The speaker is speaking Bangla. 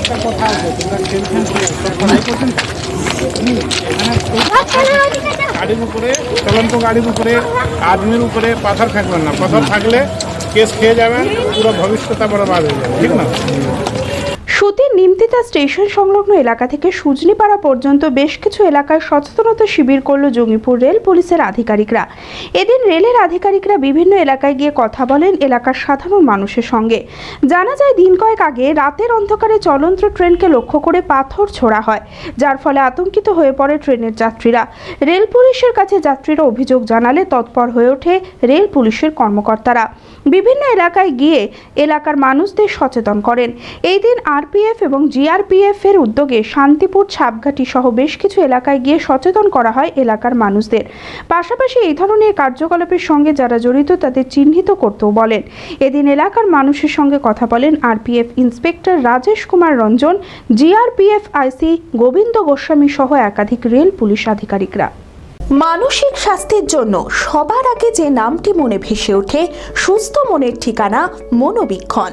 একটা কথা আছে তোমরা খেলছেন পড়াই করছেন গাড়ির উপরে, চলন্ত গাড়ির উপরে আদমির উপরে পাথর থাকবেন না। পাথর থাকলে কেস খেয়ে যাবেন, পুরো ভবিষ্যৎ বরবাদ হয়ে যাবে, ঠিক না? সুতির নিমতিতা স্টেশন সংলগ্ন এলাকা থেকে সুজনিপাড়া পর্যন্ত বেশ কিছু এলাকায় সচেতনতা শিবির করল জঙ্গিপুর রেল পুলিশের আধিকারিকরা। এদিন রেলের আধিকারিকরা বিভিন্ন এলাকায় গিয়ে কথা বলেন এলাকার সাধারণ মানুষের সঙ্গে। জানা যায়, দিন কয়েক আগে রাতের অন্ধকারে চলন্ত ট্রেনকে লক্ষ্য করে পাথর ছোড়া হয়, যার ফলে আতঙ্কিত হয়ে পড়ে ট্রেনের যাত্রীরা। রেল পুলিশের কাছে যাত্রীরা অভিযোগ জানালে তৎপর হয়ে ওঠে রেল পুলিশের কর্মকর্তারা। বিভিন্ন এলাকায় গিয়ে এলাকার মানুষদের সচেতন করেন। এই দিন আরপিএফ এবং জিআরপিএফ এর উদ্যোগে শান্তিপুর, ছাপঘাটি সহ বেশ কিছু এলাকায় গিয়ে সচেতন করা হয় এলাকার মানুষদের। পাশাপাশি এই ধরনের কার্যকলাপের সঙ্গে যারা জড়িত তাদের চিহ্নিত করতেও বলেন। এদিন এলাকার মানুষের সঙ্গে কথা বলেন RPF inspector Rajesh Kumar Ranjan, GRPF IC Gobinda Goswami সহ একাধিক রেল পুলিশ আধিকারিকরা। মানসিক স্বাস্থ্যের জন্য সবার আগে যে নামটি মনে ভেসে ওঠে, সুস্থ মনের ঠিকানা মনোবীক্ষণ।